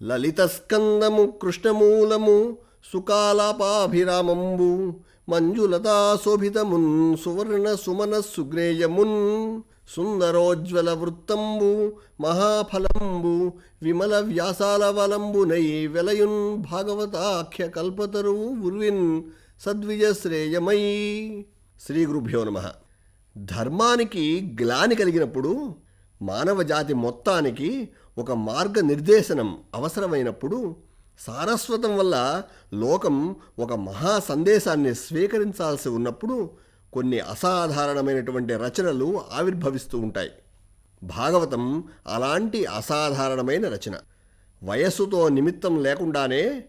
లలితస్కందము కృష్ణమూలము సుకాలాపాభిరామంబు మంజులతా శోభితమున్ సువర్ణ సుమన సుగ్రేయమున్ సుందరోజ్వల వృత్తంబు మహాఫలంబు విమల వ్యాసాల వలంబునై వెలయున్ భాగవతాఖ్య కల్పతరు ఉర్విన్ సద్విజశ్రేయమై శ్రీ గురుభ్యో నమ. ధర్మానికి గ్లాని కలిగినప్పుడు మానవ జాతి మొత్తానికి ఒక మార్గ నిర్దేశనం అవసరమైనప్పుడు సారస్వతం వల్ల లోకం ఒక మహా సందేశాన్ని స్వీకరించాల్సి ఉన్నప్పుడు కొన్ని అసాధారణమైనటువంటి రచనలు ఆవిర్భవిస్తూ ఉంటాయి. భాగవతం అలాంటి అసాధారణమైన రచన. వయస్సుతో నిమిత్తం లేకుండానే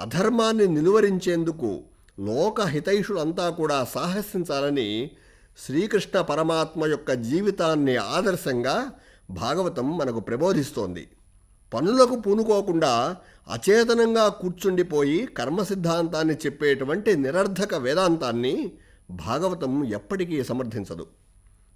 అధర్మాన్ని నిలువరించేందుకు లోకహితైషులంతా కూడా సాహసించాలని శ్రీకృష్ణ పరమాత్మ యొక్క జీవితాన్ని ఆదర్శంగా భాగవతం మనకు ప్రబోధిస్తోంది. పనులకు పూనుకోకుండా అచేతనంగా కూర్చుండిపోయి కర్మ సిద్ధాంతాన్ని చెప్పేటువంటి నిరర్ధక వేదాంతాన్ని భాగవతం ఎప్పటికీ సమర్థించదు.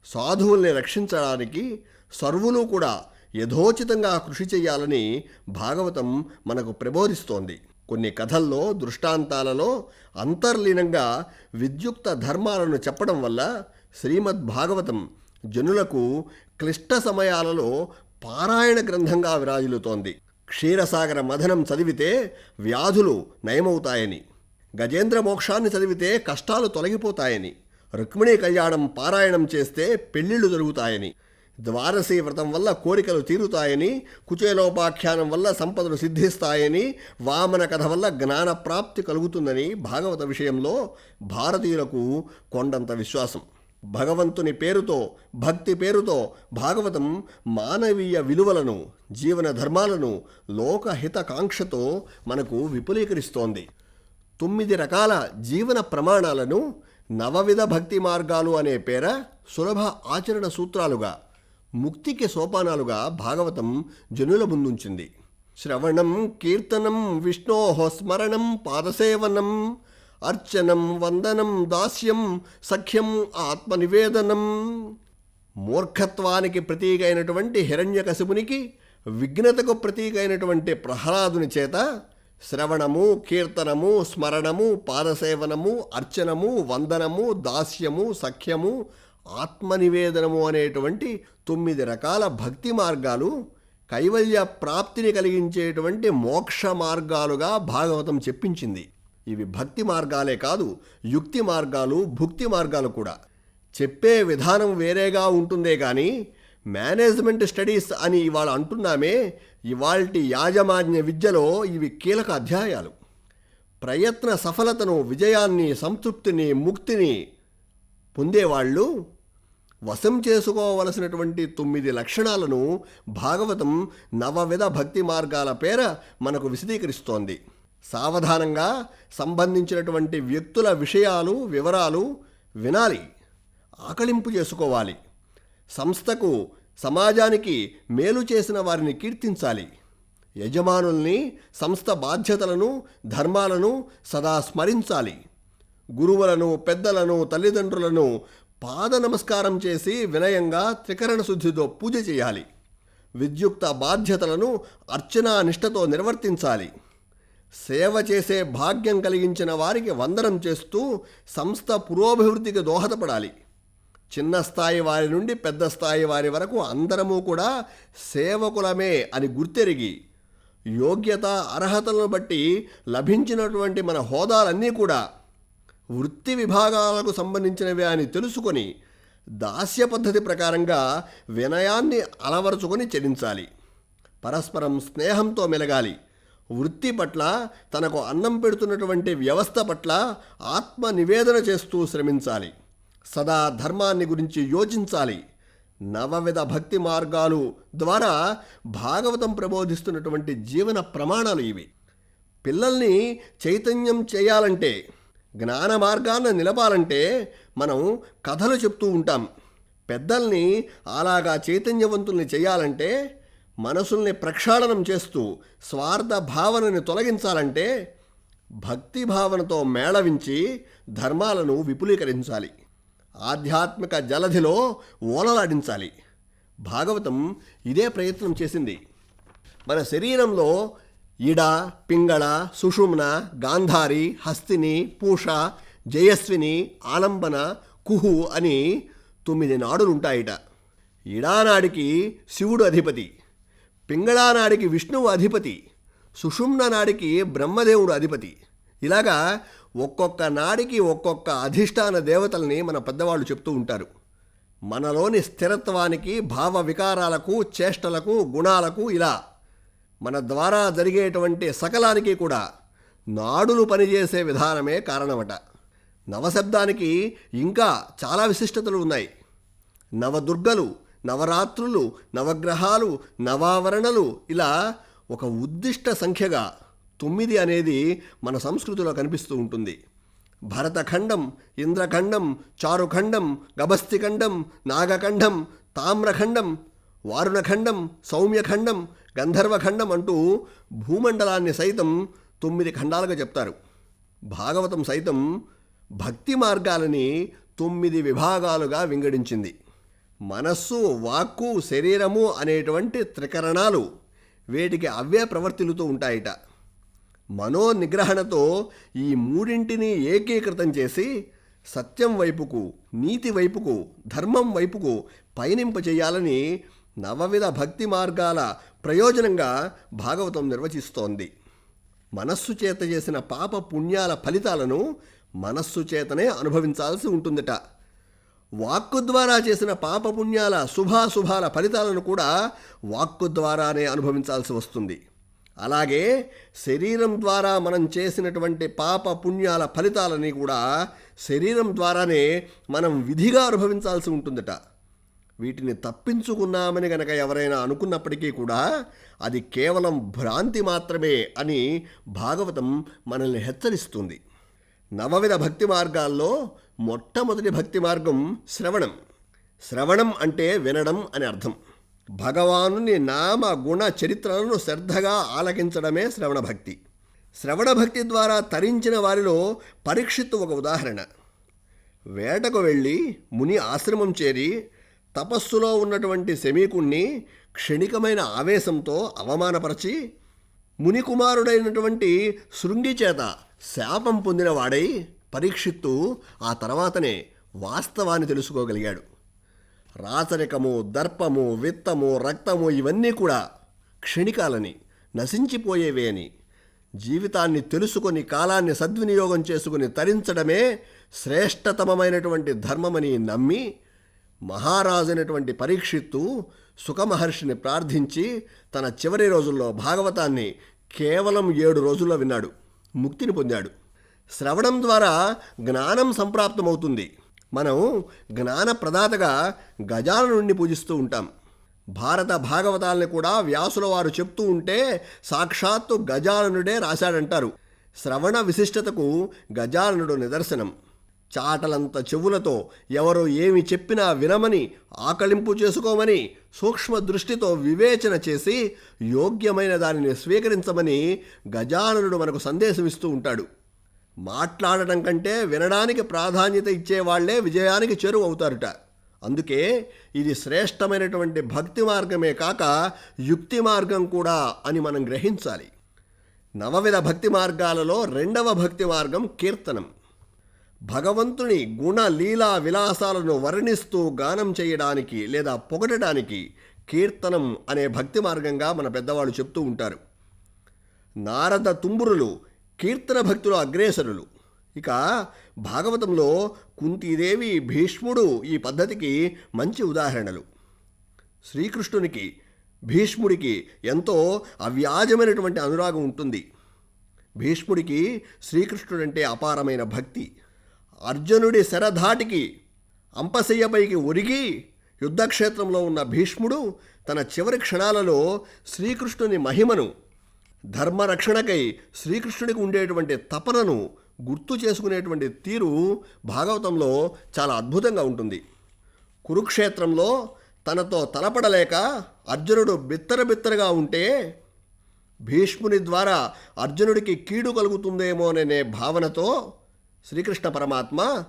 సాధువుల్ని రక్షించడానికి సర్వులు కూడా యథోచితంగా కృషి చేయాలని భాగవతం మనకు ప్రబోధిస్తోంది. కొన్ని కథల్లో దృష్టాంతాలలో అంతర్లీనంగా విద్యుక్త ధర్మాలను చెప్పడం వల్ల శ్రీమద్ భాగవతం జనులకు క్లిష్ట సమయాలలో పారాయణ గ్రంథంగా విరాజిల్లుతోంది. క్షీరసాగర మథనం చదివితే వ్యాధులు నయమవుతాయని గజేంద్ర మోక్షాన్ని చదివితే కష్టాలు తొలగిపోతాయని రుక్మిణీ కళ్యాణం పారాయణం చేస్తే పెళ్ళిళ్ళు జరుగుతాయని ద్వారసీ వ్రతం వల్ల కోరికలు తీరుతాయని కుచేలోపాఖ్యానం వల్ల సంపదలు సిద్ధిస్తాయని వామన కథ వల్ల జ్ఞాన ప్రాప్తి కలుగుతుందని భాగవత విషయంలో భారతీయులకు కొండంత విశ్వాసం. భగవంతుని పేరుతో భక్తి పేరుతో భాగవతం మానవీయ విలువలను జీవన ధర్మాలను లోకహితకాంక్షతో మనకు విపులీకరిస్తోంది. తొమ్మిది రకాల జీవన ప్రమాణాలను నవవిధ భక్తి మార్గాలు అనే పేర సులభ ఆచరణ సూత్రాలుగా ముక్తికి సోపానాలుగా భాగవతం జనుల ముందుంచింది. శ్రవణం కీర్తనం విష్ణోహ స్మరణం పాదసేవనం అర్చనం వందనం దాస్యం సఖ్యం ఆత్మనివేదనం. మూర్ఖత్వానికి ప్రతీక అయినటువంటి హిరణ్యకశిపునికి విఘ్నతకు ప్రతీక అయినటువంటి ప్రహ్లాదుని చేత శ్రవణము కీర్తనము స్మరణము పాదసేవనము అర్చనము వందనము దాస్యము సఖ్యము ఆత్మనివేదనము అనేటువంటి తొమ్మిది రకాల భక్తి మార్గాలు కైవల్య ప్రాప్తిని కలిగించేటువంటి మోక్ష మార్గాలుగా భాగవతం చెప్పించింది. ఇవి భక్తి మార్గాలే కాదు యుక్తి మార్గాలు భుక్తి మార్గాలు కూడా. చెప్పే విధానం వేరేగా ఉంటుందే కానీ మేనేజ్మెంట్ స్టడీస్ అని ఇవాళ అంటున్నామే ఇవాల్టి యాజమాన్య విద్యలో ఇవి కీలక అధ్యాయాలు. ప్రయత్న సఫలతను విజయాన్ని సంతృప్తిని ముక్తిని పొందేవాళ్ళు వశం చేసుకోవలసినటువంటి తొమ్మిది లక్షణాలను భాగవతం నవవిధ భక్తి మార్గాల పేర మనకు విశదీకరిస్తోంది. సావధానంగా సంబంధించినటువంటి వ్యక్తుల విషయాలు వివరాలు వినాలి. ఆకలింపు చేసుకోవాలి. సంస్థకు సమాజానికి మేలు చేసిన వారిని కీర్తించాలి. యజమానుల్ని సంస్థ బాధ్యతలను ధర్మాలను సదా స్మరించాలి. గురువులను పెద్దలను తల్లిదండ్రులను పాద నమస్కారం చేసి వినయంగా త్రికరణ శుద్ధితో పూజ చేయాలి. విద్యుక్త బాధ్యతలను అర్చనా నిష్టతో నిర్వర్తించాలి. సేవ చేసే భాగ్యం కలిగించిన వారికి వందనం చేస్తూ సంస్థ పురోభివృద్ధికి దోహదపడాలి. చిన్న స్థాయి వారి నుండి పెద్ద స్థాయి వారి వరకు అందరము కూడా సేవకులమే అని గుర్తెరిగి యోగ్యత అర్హతలను బట్టి లభించినటువంటి మన హోదాలన్నీ కూడా వృత్తి విభాగాలకు సంబంధించినవే అని తెలుసుకొని దాస్య పద్ధతి ప్రకారంగా వినయాన్ని అలవరుచుకొని చెల్లించాలి. పరస్పరం స్నేహంతో మెలగాలి. వృత్తి పట్ల తనకు అన్నం పెడుతున్నటువంటి వ్యవస్థ పట్ల ఆత్మ నివేదన చేస్తూ శ్రమించాలి. సదా ధర్మాన్ని గురించి యోచించాలి. నవవిధ భక్తి మార్గాలు ద్వారా భాగవతం ప్రబోధిస్తున్నటువంటి జీవన ప్రమాణాలు ఇవి. పిల్లల్ని చైతన్యం చేయాలంటే జ్ఞాన మార్గాన్ని నిలపాలంటే మనం కథలు చెప్తూ ఉంటాం. పెద్దల్ని అలాగా చైతన్యవంతుల్ని చేయాలంటే మనసుల్ని ప్రక్షాళనం చేస్తూ స్వార్థ భావనని తొలగించాలంటే భక్తి భావనతో మేళవించి ధర్మాలను విపులీకరించాలి. ఆధ్యాత్మిక జలధిలో ఓలలాడించాలి. భాగవతం ఇదే ప్రయత్నం చేసింది. మన శరీరంలో ఇడ పింగళ సుషుమ్న గాంధారి హస్తిని పూష జయస్విని ఆలంబన కుహు అని తొమ్మిది నాడులుంటాయిట. ఇడానాడికి శివుడు అధిపతి. పింగళానాడికి విష్ణువు అధిపతి సుషుమ్న నాడికి బ్రహ్మదేవుడు అధిపతి. ఇలాగా ఒక్కొక్క నాడికి ఒక్కొక్క అధిష్టాన దేవతల్ని మన పెద్దవాళ్ళు చెప్తూ ఉంటారు. మనలోని స్థిరత్వానికి భావ వికారాలకు చేష్టలకు గుణాలకు ఇలా మన ద్వారా జరిగేటువంటి సకలానికి కూడా నాడులు పనిచేసే విధానమే కారణమట. నవశబ్దానికి ఇంకా చాలా విశిష్టతలు ఉన్నాయి. నవదుర్గలు నవరాత్రులు నవగ్రహాలు నవావరణలు ఇలా ఒక ఉద్దిష్ట సంఖ్యగా తొమ్మిది అనేది మన సంస్కృతిలో కనిపిస్తూ ఉంటుంది. భరతఖండం ఇంద్రఖండం చారుఖండం గభస్తిఖండం నాగఖండం తామ్రఖండం వారుణఖండం సౌమ్యఖండం గంధర్వఖండం అంటూ భూమండలాన్ని సైతం తొమ్మిది ఖండాలుగా చెప్తారు. భాగవతం సైతం భక్తి మార్గాలని తొమ్మిది విభాగాలుగా వింగడించింది. మనస్సు వాక్కు శరీరము అనేటువంటి త్రికరణాలు వీటికి అవే ప్రవర్తిల్లుతూ ఉంటాయిట. మనోనిగ్రహణతో ఈ మూడింటిని ఏకీకృతం చేసి సత్యం వైపుకు నీతి వైపుకు ధర్మం వైపుకు పయనింపచేయాలని నవవిధ భక్తి మార్గాల ప్రయోజనంగా భాగవతం నిర్వచిస్తోంది. మనస్సు చేత చేసిన పాప పుణ్యాల ఫలితాలను మనస్సు చేతనే అనుభవించాల్సి ఉంటుందట. వాక్కు ద్వారా చేసిన పాపపుణ్యాల శుభాశుభాల ఫలితాలను కూడా వాక్కు ద్వారానే అనుభవించాల్సి వస్తుంది. అలాగే శరీరం ద్వారా మనం చేసినటువంటి పాప పుణ్యాల ఫలితాలని కూడా శరీరం ద్వారానే మనం విధిగా అనుభవించాల్సి ఉంటుందట. వీటిని తప్పించుకున్నామని గనక ఎవరైనా అనుకున్నప్పటికీ కూడా అది కేవలం భ్రాంతి మాత్రమే అని భాగవతం మనల్ని హెచ్చరిస్తుంది. నవవిధ భక్తి మార్గాల్లో మొట్టమొదటి భక్తి మార్గం శ్రవణం. శ్రవణం అంటే వినడం అని అర్థం. భగవానుని నామ గుణ చరిత్రలను శ్రద్ధగా ఆలకించడమే శ్రవణ భక్తి. శ్రవణ భక్తి ద్వారా తరించిన వారిలో పరీక్షిత్తు ఒక ఉదాహరణ. వేటకు వెళ్ళి ముని ఆశ్రమం చేరి తపస్సులో ఉన్నటువంటి శమీకుణ్ణి క్షణికమైన ఆవేశంతో అవమానపరచి మునికుమారుడైనటువంటి శృంగి చేత శాపం పొందినవాడై పరీక్షిత్తు ఆ తర్వాతనే వాస్తవాన్ని తెలుసుకోగలిగాడు. రాచరికము దర్పము విత్తము రక్తము ఇవన్నీ కూడా క్షణికాలని నశించిపోయేవే అని జీవితాన్ని తెలుసుకొని కాలాన్ని సద్వినియోగం చేసుకుని తరించడమే శ్రేష్టతమమైనటువంటి ధర్మమని నమ్మి మహారాజైనటువంటి పరీక్షిత్తు సుఖమహర్షిని ప్రార్థించి తన చివరి రోజుల్లో భాగవతాన్ని కేవలం ఏడు రోజుల్లో విన్నాడు ముక్తిని పొందాడు. శ్రవణం ద్వారా జ్ఞానం సంప్రాప్తమవుతుంది. మనం జ్ఞాన ప్రదాతగా గజాననుడిని పూజిస్తూ ఉంటాం. భారత భాగవతాలను కూడా వ్యాసుల వారు చెప్తూ ఉంటే సాక్షాత్తు గజాననుడే రాశాడంటారు. శ్రవణ విశిష్టతకు గజాననుడు నిదర్శనం. చాటలంత చెవులతో ఎవరు ఏమి చెప్పినా వినమని ఆకలింపు చేసుకోమని సూక్ష్మ దృష్టితో వివేచన చేసి యోగ్యమైన దానిని స్వీకరించమని గజాననుడు మనకు సందేశం ఇస్తూ ఉంటాడు. మాట్లాడటం కంటే వినడానికి ప్రాధాన్యత ఇచ్చేవాళ్ళే విజయానికి చెరువు అవుతారట. అందుకే ఇది శ్రేష్టమైనటువంటి భక్తి మార్గమే కాక యుక్తి మార్గం కూడా అని మనం గ్రహించాలి. నవవిధ భక్తి మార్గాలలో రెండవ భక్తి మార్గం కీర్తనం. భగవంతుని గుణ లీలా విలాసాలను వర్ణిస్తూ గానం చేయడానికి లేదా పొగడడానికి కీర్తనం అనే భక్తి మార్గంగా మన పెద్దవాళ్ళు చెప్తూ ఉంటారు. నారద తుంబురులు కీర్తన భక్తులు అగ్రేసరులు. ఇక భాగవతంలో కుంతీదేవి భీష్ముడు ఈ పద్ధతికి మంచి ఉదాహరణలు. శ్రీకృష్ణునికి భీష్ముడికి ఎంతో అవ్యాజమైనటువంటి అనురాగం ఉంటుంది. భీష్ముడికి శ్రీకృష్ణుడంటే అపారమైన భక్తి. అర్జునుడి శరధాటికి అంపశయ్యపైకి ఒరిగి యుద్ధక్షేత్రంలో ఉన్న భీష్ముడు తన చివరి క్షణాలలో శ్రీకృష్ణుని మహిమను ధర్మరక్షణకై శ్రీకృష్ణుడికి ఉండేటువంటి తపనను గుర్తు చేసుకునేటువంటి తీరు భాగవతంలో చాలా అద్భుతంగా ఉంటుంది. కురుక్షేత్రంలో తనతో తలపడలేక అర్జునుడు బిత్తర బిత్తరగా ఉంటే భీష్ముని ద్వారా అర్జునుడికి కీడు కలుగుతుందేమోననే భావనతో శ్రీకృష్ణ పరమాత్మ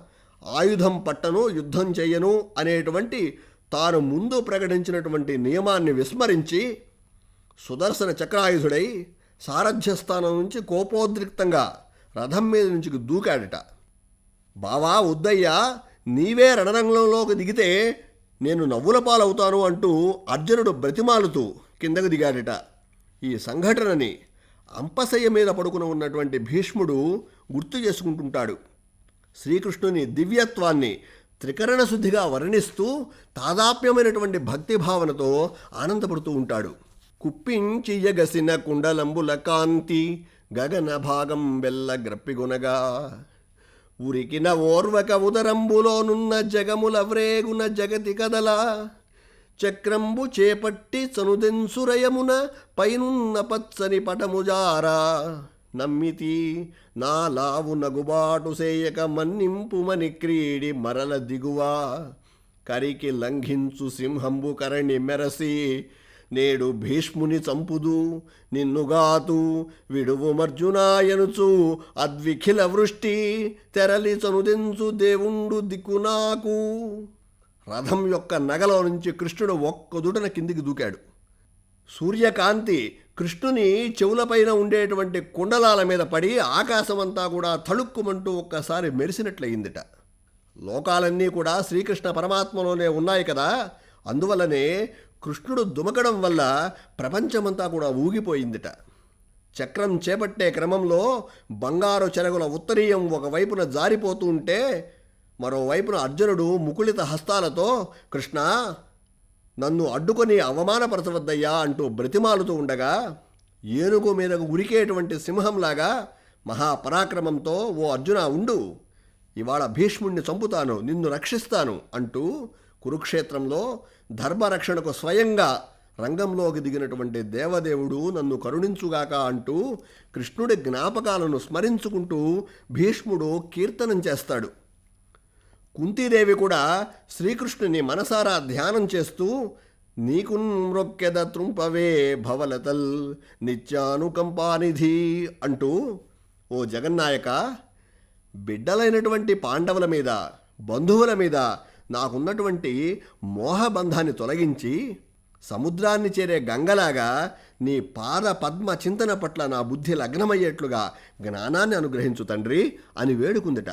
ఆయుధం పట్టను యుద్ధం చెయ్యను అనేటువంటి తాను ముందు ప్రకటించినటువంటి నియమాన్ని విస్మరించి సుదర్శన చక్రాయుధుడై సారథ్యస్థానం నుంచి కోపోద్రిక్తంగా రథం మీద నుంచి దూకాడట. బావా వద్దయ్యా నీవే రణరంగంలోకి దిగితే నేను నవ్వుల పాలవుతాను అంటూ అర్జునుడు బ్రతిమాలుతూ కిందకు దిగాడట. ఈ సంఘటనని అంపశయ్య మీద పడుకుని ఉన్నటువంటి భీష్ముడు గుర్తు చేసుకుంటుంటాడు. శ్రీకృష్ణుని దివ్యత్వాన్ని త్రికరణ శుద్ధిగా వర్ణిస్తూ తాదాప్యమైనటువంటి భక్తి భావనతో ఆనందపడుతూ ఉంటాడు. కుప్పించియగసిన కుండలంబుల కాంతి గగన భాగం వెల్ల గ్రప్పిగొనగా. ఉరికిన ఓర్వక ఉదరంబులోనున్న జగముల వ్రేగున జగతి కదలా. చక్రంబు చేపట్టి సనుదెన్సురయమున పైనున్న పచ్చని పటముజారా నమ్మితి నాలావు నగుబాటు సేయక మన్నింపుమని క్రీడి మరల దిగువా. కరికి లంఘించు సింహంబు కరణి మెరసి నేడు భీష్ముని చంపుదు నిన్నుగాతు విడువుమర్జునాయనుచు అద్విఖిల వృష్టి తెరలి చనుదించు దేవుండు దిక్కు నాకు. రథం యొక్క నగలో నుంచి కృష్ణుడు ఒక్కదుటన కిందికి దూకాడు. సూర్యకాంతి కృష్ణుని చెవులపైన ఉండేటువంటి కుండలాల మీద పడి ఆకాశమంతా కూడా తళుక్కుమంటూ ఒక్కసారి మెరిసినట్లయిందిట. లోకాలన్నీ కూడా శ్రీకృష్ణ పరమాత్మలోనే ఉన్నాయి కదా. అందువల్లనే కృష్ణుడు దుమకడం వల్ల ప్రపంచమంతా కూడా ఊగిపోయిందిట. చక్రం చేపట్టే క్రమంలో బంగారు చెరగుల ఉత్తరీయం ఒకవైపున జారిపోతూ ఉంటే మరోవైపున అర్జునుడు ముకుళిత హస్తాలతో కృష్ణ నన్ను అడ్డుకొని అవమానపరచవద్దయ్యా అంటూ బ్రతిమాలుతూ ఉండగా ఏనుగు మీదకు ఉరికేటువంటి సింహంలాగా మహాపరాక్రమంతో ఓ అర్జున ఉండు. ఇవాళ భీష్ముణ్ణి చంపుతాను నిన్ను రక్షిస్తాను అంటూ కురుక్షేత్రంలో ధర్మరక్షణకు స్వయంగా రంగంలోకి దిగినటువంటి దేవదేవుడు నన్ను కరుణించుగాక అంటూ కృష్ణుడి జ్ఞాపకాలను స్మరించుకుంటూ భీష్ముడు కీర్తనం చేస్తాడు. కుంతీదేవి కూడా శ్రీకృష్ణుని మనసారా ధ్యానం చేస్తూ నీకు మృక్కెద త్రుంపవే భవలతల్ నిత్యానుకంపానిధి అంటూ ఓ జగన్నాయక బిడ్డలైనటువంటి పాండవుల మీద బంధువుల మీద నాకున్నటువంటి మోహబంధాన్ని తొలగించి సముద్రాన్ని చేరే గంగలాగా నీ పాద పద్మ చింతన పట్ల నా బుద్ధి లగ్నమయ్యేట్లుగా జ్ఞానాన్ని అనుగ్రహించు తండ్రి అని వేడుకుందిట.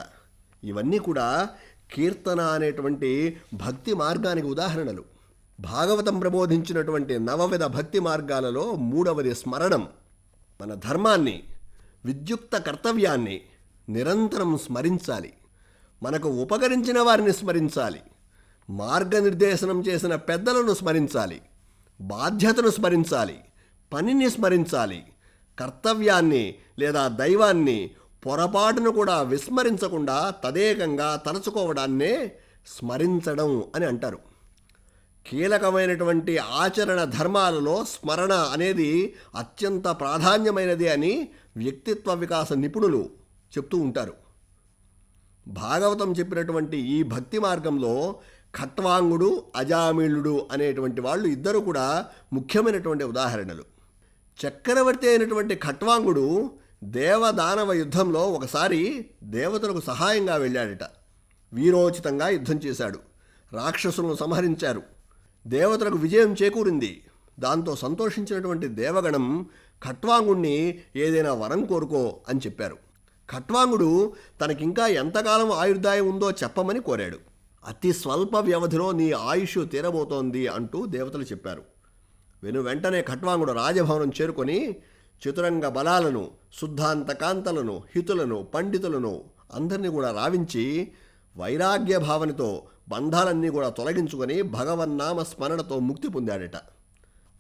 ఇవన్నీ కూడా కీర్తన అనేటువంటి భక్తి మార్గానికి ఉదాహరణలు. భాగవతం ప్రబోధించినటువంటి నవవిధ భక్తి మార్గాలలో మూడవది స్మరణం. మన ధర్మాన్ని విద్యుక్త కర్తవ్యాన్ని నిరంతరం స్మరించాలి. మనకు ఉపకరించిన వారిని స్మరించాలి. మార్గనిర్దేశనం చేసిన పెద్దలను స్మరించాలి. బాధ్యతను స్మరించాలి. పనిని స్మరించాలి. కర్తవ్యాన్ని లేదా దైవాన్ని పొరపాటును కూడా విస్మరించకుండా తదేకంగా తలుచుకోవడాన్నే స్మరించడం అని అంటారు. కీలకమైనటువంటి ఆచరణ ధర్మాలలో స్మరణ అనేది అత్యంత ప్రాధాన్యమైనది అని వ్యక్తిత్వ వికాస నిపుణులు చెప్తూ ఉంటారు. భాగవతం చెప్పినటువంటి ఈ భక్తి మార్గంలో ఖట్వాంగుడు అజామిళుడు అనేటువంటి వాళ్ళు ఇద్దరు కూడా ముఖ్యమైనటువంటి ఉదాహరణలు. చక్రవర్తి అయినటువంటి ఖట్వాంగుడు దేవదానవ యుద్ధంలో ఒకసారి దేవతలకు సహాయంగా వెళ్ళాడట. వీరోచితంగా యుద్ధం చేశాడు. రాక్షసులను సంహరించారు. దేవతలకు విజయం చేకూరింది. దాంతో సంతోషించినటువంటి దేవగణం ఖట్వాంగుణ్ణి ఏదైనా వరం కోరుకో అని చెప్పారు. ఖట్వాంగుడు తనకింకా ఎంతకాలం ఆయుర్దాయం ఉందో చెప్పమని కోరాడు. అతి స్వల్ప వ్యవధిలో నీ ఆయుష్ తీరబోతోంది అంటూ దేవతలు చెప్పారు. వెను వెంటనే ఖట్వాంగుడు రాజభవనం చేరుకొని చతురంగ బలాలను శుద్ధాంతకాంతలను హితులను పండితులను అందరినీ కూడా రావించి వైరాగ్య భావనతో బంధాలన్నీ కూడా తొలగించుకొని భగవన్నామ స్మరణతో ముక్తి పొందాడట.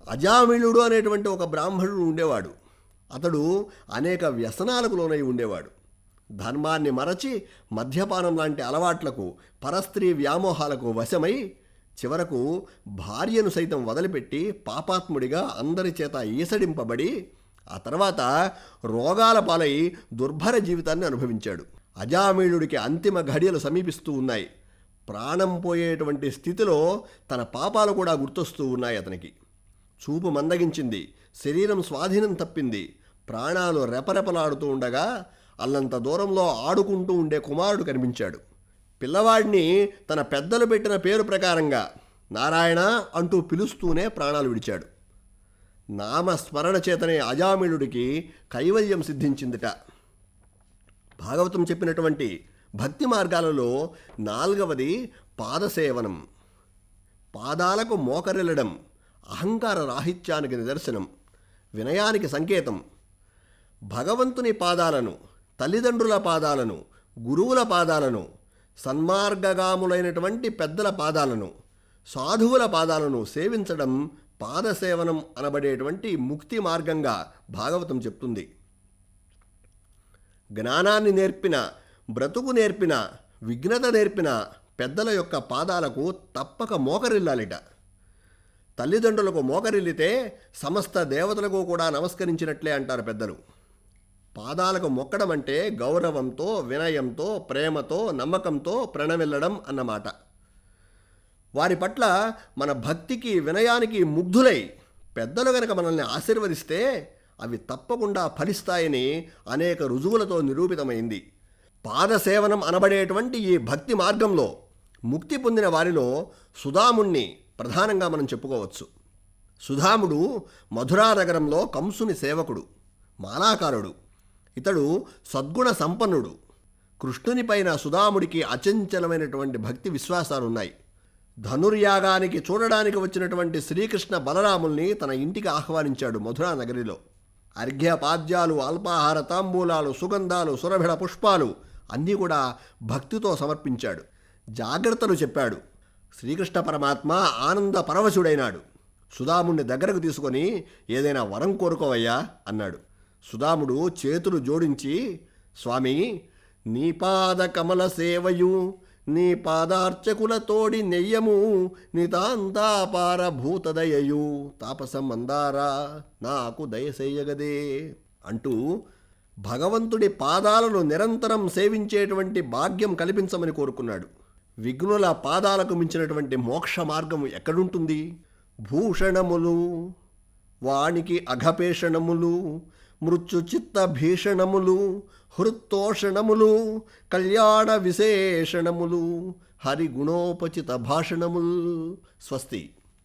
అజామిళుడు అనేటువంటి ఒక బ్రాహ్మణుడు ఉండేవాడు. అతడు అనేక వ్యసనాలకు లోనై ఉండేవాడు. ధర్మాన్ని మరచి మద్యపానం లాంటి అలవాట్లకు పరస్త్రీ వ్యామోహాలకు వశమై చివరకు భార్యను సైతం వదిలిపెట్టి పాపాత్ముడిగా అందరి చేత ఈసడింపబడి ఆ తర్వాత రోగాల పాలై దుర్భర జీవితాన్ని అనుభవించాడు. అజామీళుడికి అంతిమ ఘడియలు సమీపిస్తూ ఉన్నాయి. ప్రాణం పోయేటువంటి స్థితిలో తన పాపాలు కూడా గుర్తొస్తూ ఉన్నాయి అతనికి. చూపు మందగించింది. శరీరం స్వాధీనం తప్పింది. ప్రాణాలు రెపరెపలాడుతూ ఉండగా అల్లంత దూరంలో ఆడుకుంటూ ఉండే కుమారుడు కనిపించాడు. పిల్లవాడిని తన పెద్దలు పెట్టిన పేరు ప్రకారంగా నారాయణ అంటూ పిలుస్తూనే ప్రాణాలు విడిచాడు. నామస్మరణ చేతనే అజామిళుడికి కైవల్యం సిద్ధించిందిట. భాగవతం చెప్పినటువంటి భక్తి మార్గాలలో నాలుగవది పాదసేవనం. పాదాలకు మోకరిల్లడం. అహంకార రాహిత్యానికి నిదర్శనం వినయానికి సంకేతం. భగవంతుని పాదాలను తల్లిదండ్రుల పాదాలను గురువుల పాదాలను సన్మార్గగాములైనటువంటి పెద్దల పాదాలను సాధువుల పాదాలను సేవించడం పాదసేవనం అనబడేటువంటి ముక్తి మార్గంగా భాగవతం చెప్తుంది. జ్ఞానాన్ని నేర్పిన బ్రతుకు నేర్పిన విఘ్నత నేర్పిన పెద్దల యొక్క పాదాలకు తప్పక మోకరిల్లాలిట. తల్లిదండ్రులకు మోకరిల్లితే సమస్త దేవతలకు కూడా నమస్కరించినట్లే అంటారు పెద్దలు. పాదాలకు మొక్కడం అంటే గౌరవంతో వినయంతో ప్రేమతో నమ్మకంతో ప్రణమిల్లడం అన్నమాట. వారి పట్ల మన భక్తికి వినయానికి ముగ్ధులై పెద్దలు గనక మనల్ని ఆశీర్వదిస్తే అవి తప్పకుండా ఫలిస్తాయని అనేక రుజువులతో నిరూపితమైంది. పాదసేవనం అనబడేటువంటి ఈ భక్తి మార్గంలో ముక్తి పొందిన వారిలో సుధాముణ్ణి ప్రధానంగా మనం చెప్పుకోవచ్చు. సుధాముడు మధురా నగరంలో కంసుని సేవకుడు మాలాకారుడు. ఇతడు సద్గుణ సంపన్నుడు. కృష్ణునిపైన సుధాముడికి అచంచలమైనటువంటి భక్తి విశ్వాసాలున్నాయి. ధనుర్యాగానికి చూడడానికి వచ్చినటువంటి శ్రీకృష్ణ బలరాముల్ని తన ఇంటికి ఆహ్వానించాడు మధురా నగరిలో అర్ఘ్యపాద్యాలు అల్పాహార తాంబూలాలు సుగంధాలు సురభిడ పుష్పాలు అన్నీ కూడా భక్తితో సమర్పించాడు. జాగ్రత్తలు చెప్పాడు. శ్రీకృష్ణ పరమాత్మ ఆనంద పరవశుడైనాడు. సుధాముణ్ణి దగ్గరకు తీసుకొని ఏదైనా వరం కోరుకోవయ్యా అన్నాడు. సుధాముడు చేతులు జోడించి స్వామి నీ పాద కమల సేవయు నీ పాదార్చకుల తోడి నెయ్యము నితాంతాపార భూతదయయు తాపసం అందారా నాకు దయసేయగదే అంటూ భగవంతుడి పాదాలను నిరంతరం సేవించేటువంటి భాగ్యం కల్పించమని కోరుకున్నాడు. విఘ్నుల పాదాలకు మించినటువంటి మోక్ష మార్గం ఎక్కడుంటుంది? భూషణములు వాణికి అఘపేషణములు మృత్యుచిత్త భీషణములు హృత్తోషణములు కళ్యాణ విశేషణములు హరిగుణోపచిత భాషణముల్. స్వస్తి.